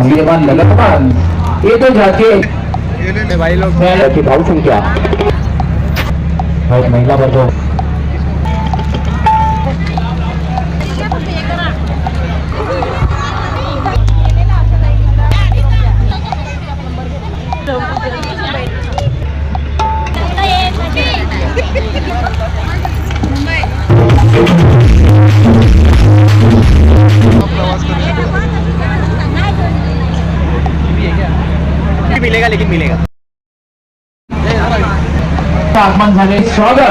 चांगली मान लगतमान येतो जाते भाई लोग। एक महिला वर्ग। मिलेगा लेकिन मिलेगा। आगमन झाले स्वागत।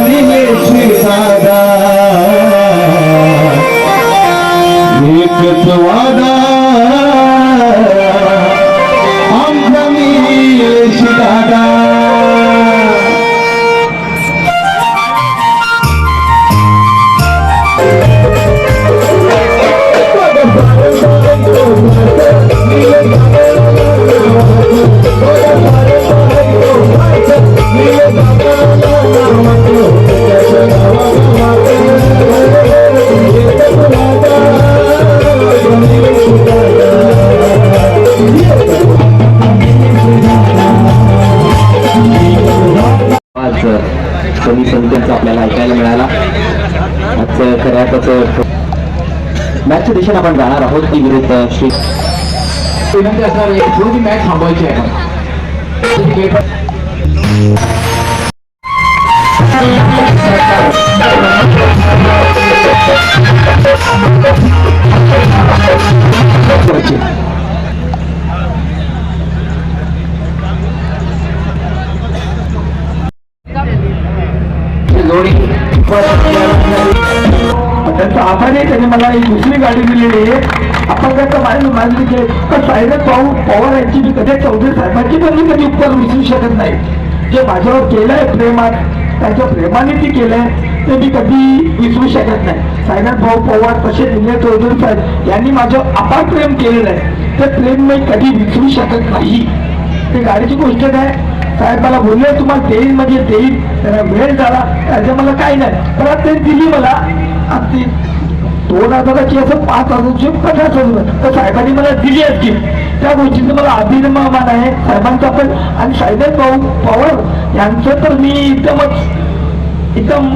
आमचा कमी संख्येचा आपल्याला ऐकायला मिळाला. आजचं खऱ्या त्याचं मॅचच्या दिशेने आपण जाणार आहोत ती विरुद्ध श्री विनंती असणार एक थोडी मॅच थांबवायची आहे. जोडी. त्यांचा आभार आहे. त्याने मला एक दुसरी गाडी दिलेली आहे. आपण त्याचं माझं मानली की तर साहेब भाऊ पवार यांची मी कधी चौधरी साहेबांची पण मी कधी उपकार विसरू शकत नाही. जे माझ्यावर केलंय प्रेमात त्यांच्या प्रेमाने ती केलंय ते मी कधी विसरू शकत नाही. साईनाथ भाऊ पवार तसे दिले चौधरी साहेब यांनी माझं अपार प्रेम केलेलं आहे. ते प्रेम मी कधी विसरू शकत नाही. ते गाडीची गोष्ट काय? साहेब मला बोलले तुम्हाला देईल म्हणजे देईल त्याला वेळ झाला. त्याचं मला काही नाही. पण आता ते दिली मला. आमची दोन हजाराची असं पाच हजारची पन्नास हजार तर साहेबांनी मला दिली असतील त्या गोष्टीचं मला अभिनमान आहे. साहेबांचा पण. आणि साहेब भाऊ पवार. यांचं तर मी एकदमच एकदम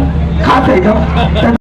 खास आहे का?